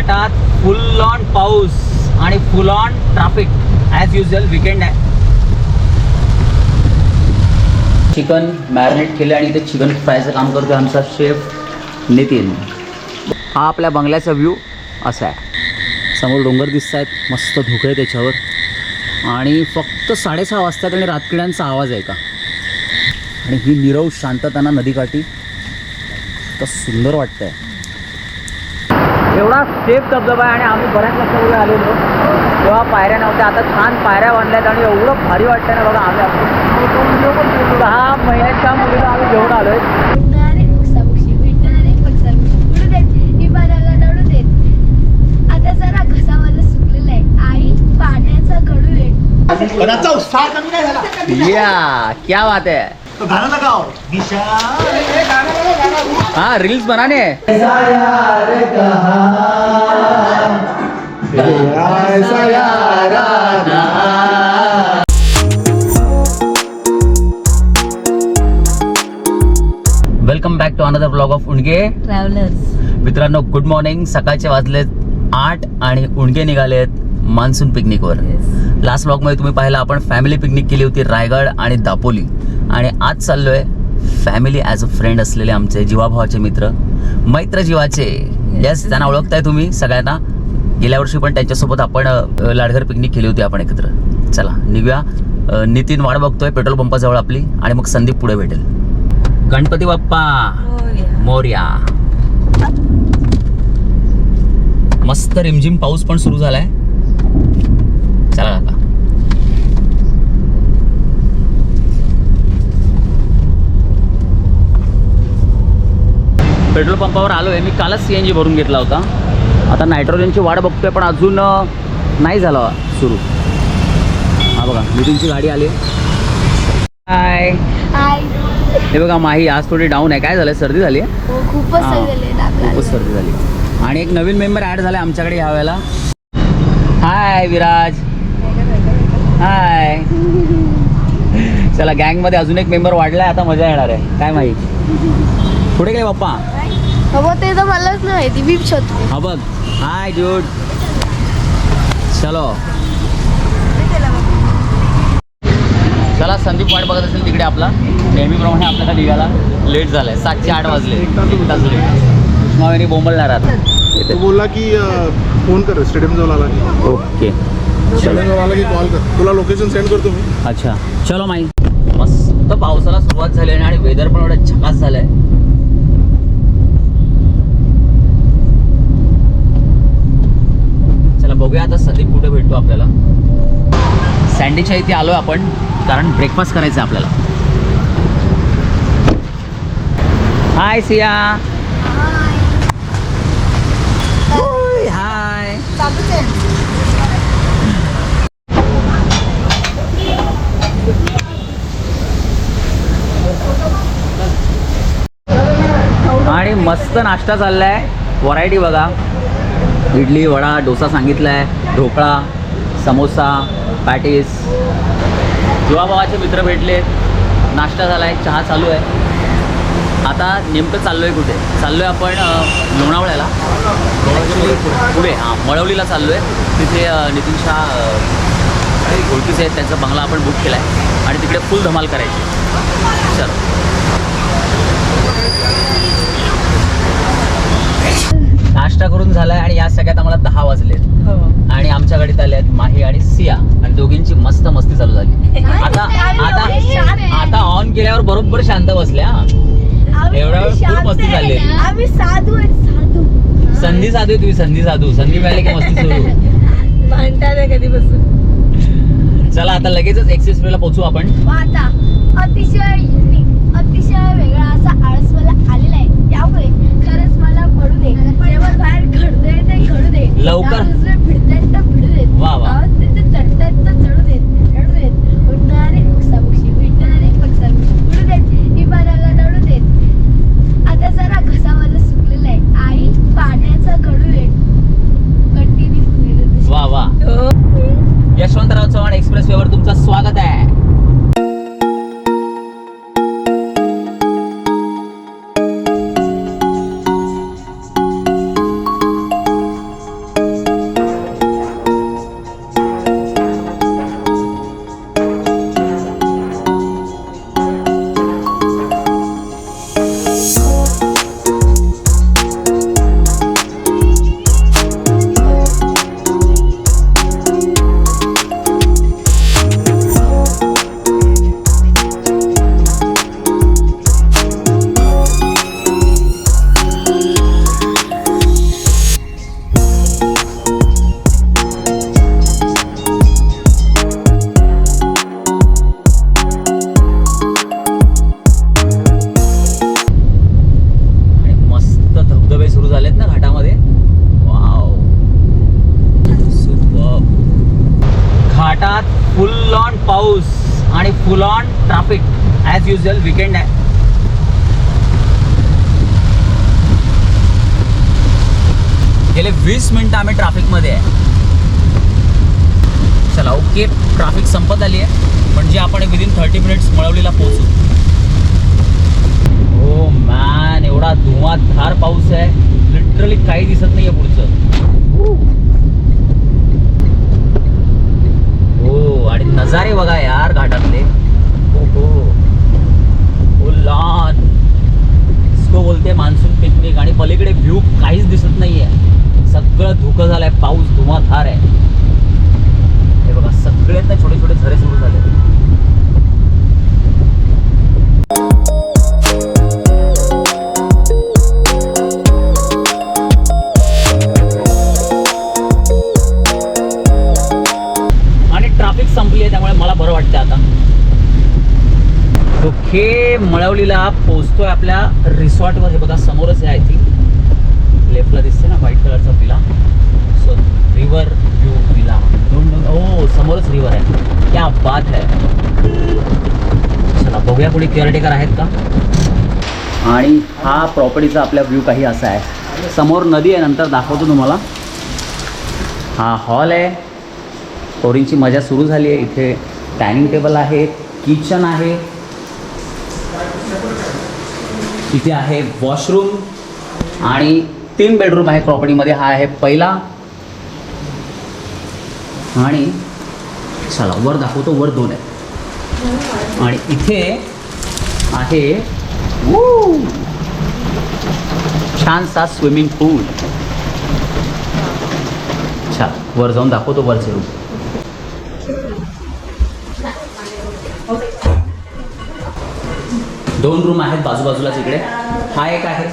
घाटात फुल ऑन पाऊस आणि full on traffic as usual weekend आहे. चिकन मॅरिनेट केले आणि ते चिकन फ्रायचं काम करतो आमचा शेफ नितीन. हा आपल्या बंगल्याचा व्ह्यू असा आहे. समोर डोंगर दिसत आहेत मस्त धुकं आहे त्याच्यावर. आणि फक्त साडेसहा वाजतात आणि रातकिड्यांचा आवाज आहे का आणि ही निरव शांतताना नदीकाठी. तर सुंदर वाटतं आहे एवढा सेफ धबधबा आहे आणि आम्ही बऱ्याच वर्षापूर्वी आलेलो. तेव्हा पायऱ्या नव्हत्या. आता छान पायऱ्या बांधल्यात आणि एवढं भारी वाटतं ना बघा आम्ही दहा महिन्याच्या मुलीला आम्ही घेऊन आलोय. आहे. या क्या बात है तो विशाल. हाँ रील्स बनाने welcome back to another blog of उणगे travellers मित्रांनो गुड मॉर्निंग सकाळचे वाजलेत आठ आणि उणगे निघालेत. मान्सून पिकनिकवर लास्ट ब्लॉगमध्ये तुम्ही पाहिलं आपण फॅमिली पिकनिक केली होती रायगड आणि दापोली. आणि आज चाललोय फॅमिली ॲज अ फ्रेंड असलेले आमचे जीवाभावाचे मित्र मैत्र जीवाचे येस त्यांना ओळखताय तुम्ही सगळ्यांना. गेल्या वर्षी पण त्यांच्यासोबत आपण लाडघर पिकनिक केली होती आपण एकत्र. चला निघूया. नितीन वाट बघतोय पेट्रोल पंपाजवळ आपली. आणि मग संदीप पुढे भेटेल. गणपती बाप्पा. मोर्या. मस्त रिमझिम पाऊस पण सुरू झालाय चला काका पेट्रोल पंपावर आलोय. मी कालच सी एन जी भरून घेतला होता. आता नायट्रोजनची वाट बघतोय पण अजून नाही झाला सुरू. हा बघा नितीनची गाडी आली. हाय हे बघा माही आज थोडी डाऊन आहे. काय झालंय? सर्दी झाली? आहे हो खूपच झाले खूपच सर्दी झाली. आणि एक नवीन मेंबर ऍड झालाय आमच्याकडे ह्या वेळेला. हाय विराज. हाय चला गँगमध्ये अजून एक मेंबर वाढलाय. आता मजा येणार आहे. काय माहिती पुढे काय बाप्पा हो ते तर मलाच नाही माहिती. मी शोधते हा बघ. हाय जूड चलो. चला संदीप वाट बघत असेल तिकडे आपला. नेहमीप्रमाणे आपल्याला निघाला लेट झालाय. सातशे आठ वाजले. एक तास लेट उष्मावेणी बोंबलणार आता तो बोलला की अं, फोन कर. स्टेडियम जवळ आला की. ओके. स्टेडियम जवळ आला की कॉल कर. तुला लोकेशन सेंड करतो मी. अच्छा. चलो माई. मस्त पावसाला सुरुवात झाली आहे आणि वेदर पण एवढं झकास झालंय. बघूया आता संदीप कुठे भेटतो आपल्याला. सँडीच्या इथे आलोय आपण कारण ब्रेकफास्ट करायचं आहे आपल्याला हाय सिया हाय आणि मस्त नाश्ता चाललाय. व्हरायटी बघा. इडली वडा डोसा सांगितला आहे ढोकळा समोसा पॅटीस. जुवाभावाचे मित्र भेटले. नाश्ता झाला आहे चहा चालू आहे. आता नेमकं चाललो आहे कुठे? चाललो आहे आपण लोणावळ्याला. Actually, पुढे हां मळवलीला चाललोय. तिथे नितीन शाह ओळखीचे आहेत त्यांचा बंगला आपण बुक केला आहे आणि तिकडे फुल धमाल करायची. चल नाश्ता करून झालाय आणि या सगळ्यात आम्हाला दहा वाजलेत आणि आमच्या गाडीत आले आहेत माही आणि सिया आणि दोघींची मस्त मस्ती चालू झाली. आता आता आता ऑन केल्यावर बरोबर शांत बसल्या. एवढ्या वेळ full मस्ती. आम्ही साधू साधू. संधी तुम्ही संधी साधू. संधी मिळाली की मस्ती सुरू. भांडतात कधीपासून? चला आता लगेचच एक्सेस ला पोहोचू आपण. आता अतिशय युनिक अतिशय वेगळा असा आळस मला आलेला आहे. त्यामुळे खरंच मला पडू दे बाहेर घडतंय ते घडू दे. लवकर. युजल विकेंड आहे. गेले वीस मिनिटं आम्ही ट्रॅफिकमध्ये आहे. चला ओके ट्रॅफिक संपत आली आहे. म्हणजे आपण विदिन थर्टी मिनिट्स मळवलीला पोहोचू. हे मळवलीला पोहोचतोय आपल्या रिसॉर्टवर. हे बघा समोरच आहे आय थिंक लेफ्टला दिसते ना व्हाईट कलरचा villa so river view villa दोन दोन ओ समोरच रिव्हर आहे. क्या बात आहे चला बघूया पुढे केअरटेकर आहेत का? आणि हा प्रॉपर्टीचा आपला व्ह्यू काही असा आहे. समोर नदी आहे नंतर दाखवतो तुम्हाला. हा हॉल आहे. पोरींची मजा सुरू झाली आहे. इथे डायनिंग टेबल आहे किचन आहे. इथे आहे वॉशरूम आणि तीन बेडरूम आहे प्रॉपर्टीमध्ये. हा आहे पहिला. आणि चला वर दाखवतो वर दोन आहे. आणि इथे आहे छानसा स्विमिंग पूल. छान वर जाऊन दाखवतो वरचे रूम. दोन रूम आहेत बाजूबाजूलाच इकडे. हा एक आहे.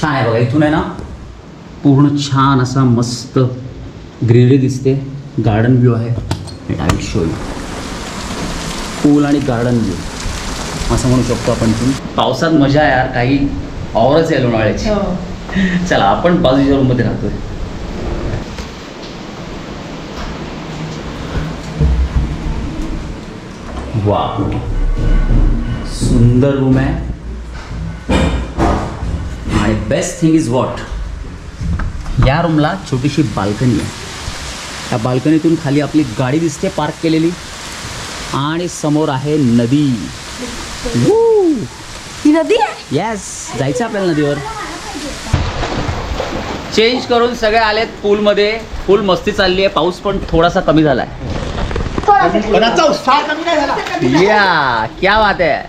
छान आहे बघा इथून आहे ना पूर्ण छान असा मस्त ग्रीनरी दिसते. गार्डन व्ह्यू आहे. आय शो यू पूल आणि गार्डन व्ह्यू असं म्हणू शकतो आपण इथून. पावसात मजा आहे यार काही औरच आहे लोणावळ्याची. चला आपण बाजूच्या रूममध्ये राहतोय. वा सुंदर रूम आहे आणि बेस्ट थिंग इज वॉट या रूमला छोटीशी बाल्कनी आहे. त्या बाल्कनीतून खाली आपली गाडी दिसते पार्क केलेली. आणि समोर आहे नदी. ही नदी येस जायचं आपल्याला नदीवर. चेंज करून सगळे आलेत पूलमध्ये फुल मस्ती चालली आहे. पाऊस पण थोडासा कमी झाला आहे उत्साह कमी नाही झाला. या क्या बात आहे.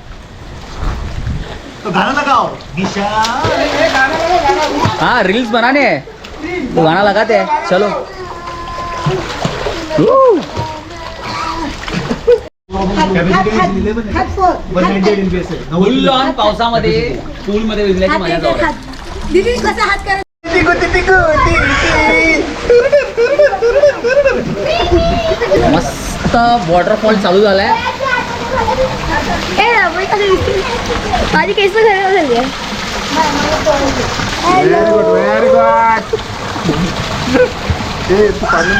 तो गाणं लगाओ दिशा हाँ रील्स बनाने. हैं तो गाना लगाते हैं चलो. Woo! फुल ऑन पावसामध्ये पूल मध्ये भिजण्याची मजा जाऊ. दीदी कसा हात कर मस्त. वॉटरफॉल चालू झालाय. माझी केस खराब झाली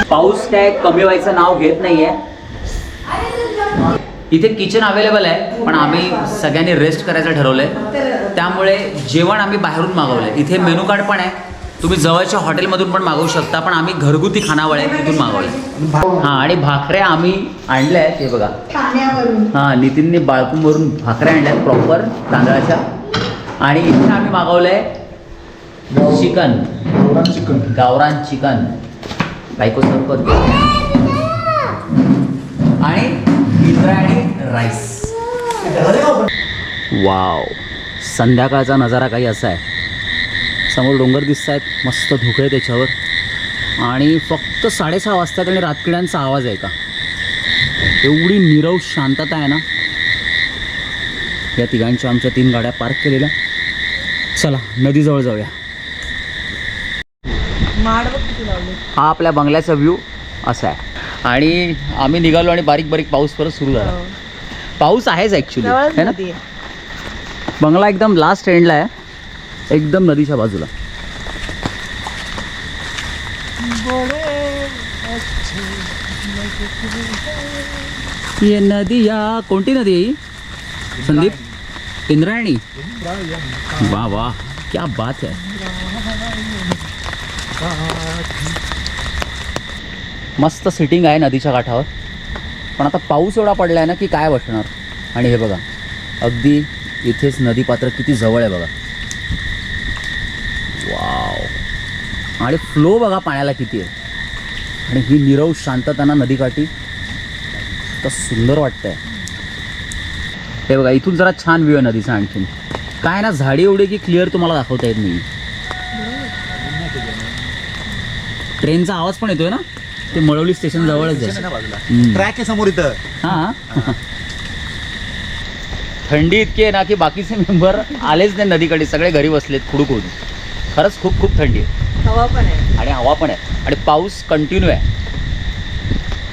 पाऊस काय कमी व्हायचं नाव घेत नाहीये. इथे किचन अवेलेबल आहे पण आम्ही सगळ्यांनी रेस्ट करायचं ठरवलंय. त्यामुळे जेवण आम्ही बाहेरून मागवलंय. इथे मेनू कार्ड पण आहे. तुम्ही जवळच्या हॉटेलमधून पण मागवू शकता पण आम्ही घरगुती खानावळ आहे तिथून मागवलंय. हां आणि भाकऱ्या आम्ही आणल्या आहेत हे बघा. हां नितीनने बाळकूमवरून भाकऱ्या आणल्या आहेत प्रॉपर तांदळाच्या. आणि इथे आम्ही मागवलंय चिकन. चिकन. गावरान चिकन. बायको सर्व करते. आणि इंद्रायणी राईस वाव संध्याकाळचा नजारा काही असा आहे. समोर डोंगर दिसत आहेत मस्त धुकं आहे त्याच्यावर. आणि फक्त साडेसहा वाजतात आणि रातकिड्यांचा आवाज आहे का? एवढी निरव शांतता आहे ना? या तिघांच्या आमच्या तीन गाड्या पार्क केलेल्या. चला नदीजवळ जाऊया. हा आपल्या बंगल्याचा व्ह्यू असा आहे. आणि आम्ही निघालो आणि बारीक बारीक पाऊस परत सुरू झाला. पाऊस आहेच ॲक्च्युली है ना? बंगला एकदम लास्ट एंडला आहे. एकदम नदीच्या बाजूला. ये नदिया कोणती नदी आहे संदीप? इंद्रायणी? वा वा क्या बात है. मस्त सिटिंग आहे नदीच्या काठावर. पण आता पाऊस एवढा पडला आहे ना की काय बसणार? आणि हे बघा अगदी इथेच नदीपात्र किती जवळ आहे बघा. आणि फ्लो बघा पाण्याला किती आहे. आणि ही निरव शांतता ना नदीकाठी तर सुंदर वाटतंय. हे बघा इथून जरा छान व्ह्यू आहे नदीचा आणखीन. काय ना झाडी एवढी की क्लिअर तुम्हाला दाखवता येत नाही. ट्रेनचा आवाज पण येतोय ना? ते मळवली स्टेशन जवळच आहे. ट्रॅक आहे समोर इथं. हा? थंडी इतकी आहे ना की बाकीचे मेंबर आलेच नाही नदीकडे. सगळे घरी बसलेत खुडूक होऊन खरंच खूप खूप थंडी आहे. हवा पण आहे. आणि हवा पण आहे. आणि पाऊस कंटिन्यू आहे.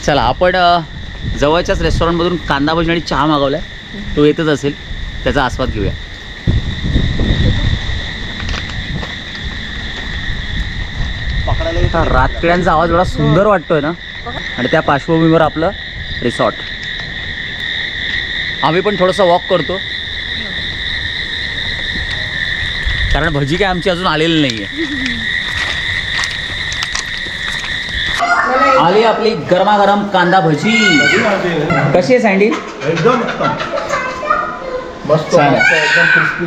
चला आपण जवळच्याच रेस्टॉरंटमधून कांदा भजी आणि चहा मागवला आहे तो येतच असेल. त्याचा आस्वाद घेऊया. पकडायला रातकिड्यांचा आवाज एवढा सुंदर वाटतोय ना? आणि त्या पार्श्वभूमीवर आपलं रिसॉर्ट आम्ही पण थोडंसं वॉक करतो. कारण भजी काय आमची अजून आलेली नाही आहे आली आपली गरमागरम कांदा भजी. कशी आहे सँडी एकदम उत्तम मस्त. छान आहे. मस्त, एकदम क्रिस्पी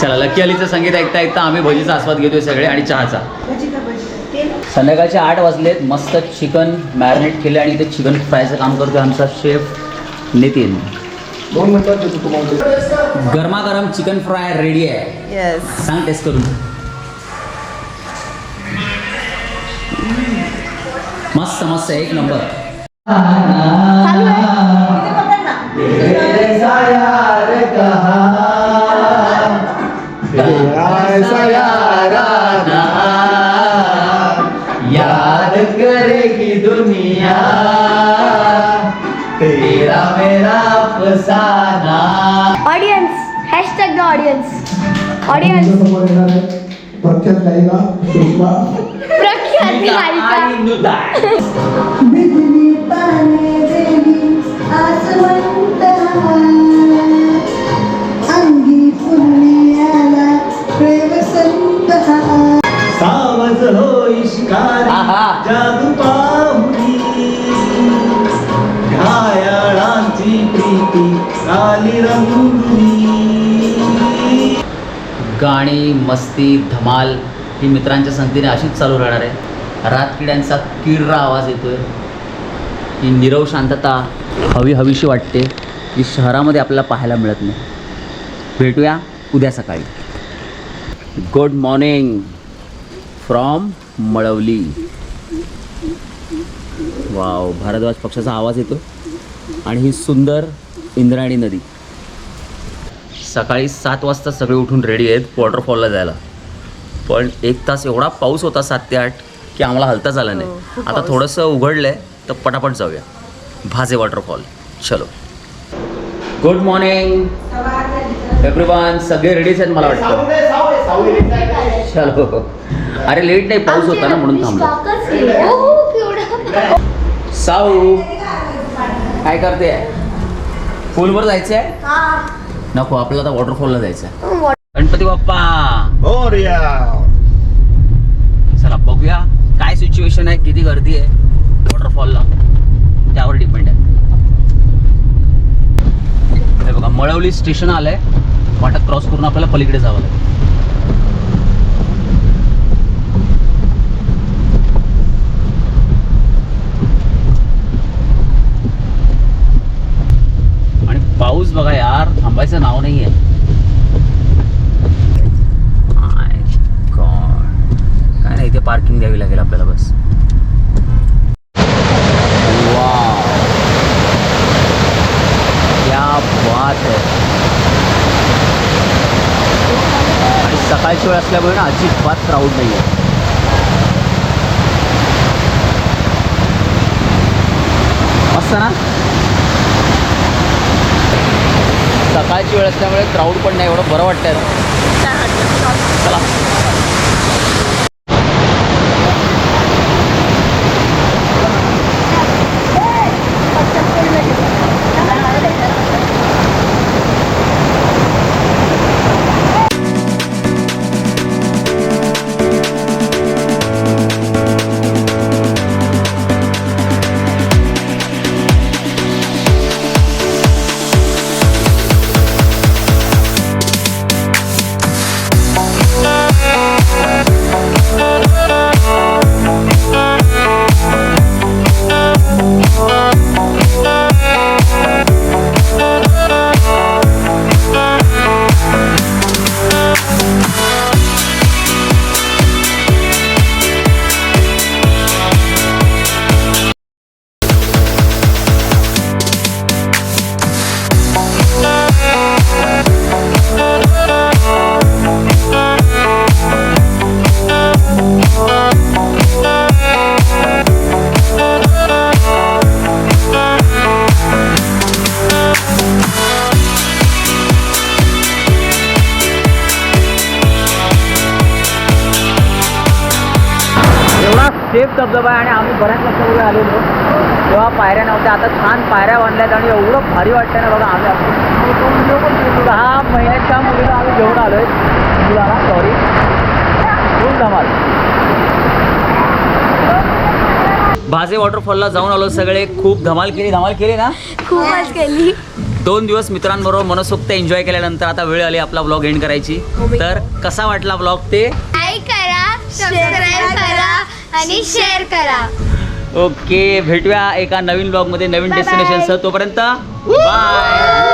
चला लकी अलीचं संगीत ऐकता ऐकता आम्ही भजीचा आस्वाद घेतोय सगळे आणि चहाचा. संध्याकाळचे आठ वाजलेत मस्त चिकन मॅरिनेट केले आणि ते चिकन फ्रायचं काम करतोय आमचा शेफ नितीन. दोन मिनिटात गरमागरम चिकन फ्राय रेडी आहे. येस सांग टेस्ट करून. मस्त मस्त एक नंबर. चालू आहे. ऐसा याराना याद करेगी दुनिया तेरा मेरा फसाना audience hashtag the audience audience समोर येणार आहे प्रख्यात गायिका सुषमा सावज होई शिकारी आहा. जादू पाहुणी. घायाळांची प्रीती काली रंगुनी गाणी मस्ती धमाल ही मित्रांच्या संगतीने अशीच चालू राहणार आहे. रातकिड्यांचा किर्रा आवाज येतोय. ही निरव शांतता हवी हवीशी वाटते जी शहरामध्ये आपल्याला पाहायला मिळत नाही. भेटूया उद्या सकाळी. Good morning from Malavli. Wow Bharadwaj पक्षाचा आवाज येतो आणि ही सुंदर इंद्रायणी नदी. सकाळी सात वाजता सगळे उठून रेडी आहेत वॉटरफॉलला जायला. पण एक तास एवढा पाऊस होता सात ते आठ की आम्हाला हलताच आलं नाही. खूप आता. थोडंसं उघडलं आहे तर पटापट जाऊया. भाजे वॉटरफॉल चलो. गुड मॉर्निंग एव्हरीवन सगळे रेडीच आहेत मला वाटतं? चलो. अरे लेट नाही पाऊस होता ना म्हणून थांबलो. ओहो, केवढा? साऊ काय करते पूलवर जायचं आहे हा. नको आपल्याला आता वॉटरफॉलला जायचं आहे वॉट- गणपती बाप्पा! हो रिया. चला बघूया. काय सिच्युएशन आहे किती गर्दी आहे वॉटरफॉलला त्यावर डिपेंड आहे. हे बघा मळवली स्टेशन आलंय वाटत क्रॉस करून आपल्याला पलीकडे जावं लागेल. आणि पाऊस बघा यार थांबायचं नाव नाही आहे काय नाही इथे पार्किंग द्यावी लागेल आपल्याला बस. क्या बात आणि सकाळची वेळ असल्यामुळे ना अजिबात क्राऊड नाही आहे मस्त ना? सकाळची वेळ असल्यामुळे क्राऊड पण नाही एवढं बरं वाटतंय. चला. धबधबा आहे आणि आम्ही बऱ्याच लक्षापूर्वी आलेलो. तेव्हा पायऱ्या नव्हत्या. आता छान पायऱ्या बांधल्यात आणि एवढं भारी वाटतं ना बघा आम्ही आपण दहा महिन्याच्या मुलीला आम्ही घेऊन आलोय. मुलाला सॉरी खूप धमाल. भाजे वॉटरफॉलला जाऊन आलो सगळे. खूप धमाल केली. धमाल केली ना? खूप मस्त केली. दोन दिवस मित्रांबरोबर मनसोक्त एन्जॉय केल्यानंतर आता वेळ आली आपला ब्लॉग एंड करायची. तर कसा वाटला ब्लॉग ते? लाईक करा सबस्क्राईब करा. आणि शेअर करा. ओके भेटूया एका नवीन ब्लॉगमध्ये नवीन डेस्टिनेशन तोपर्यंत बाय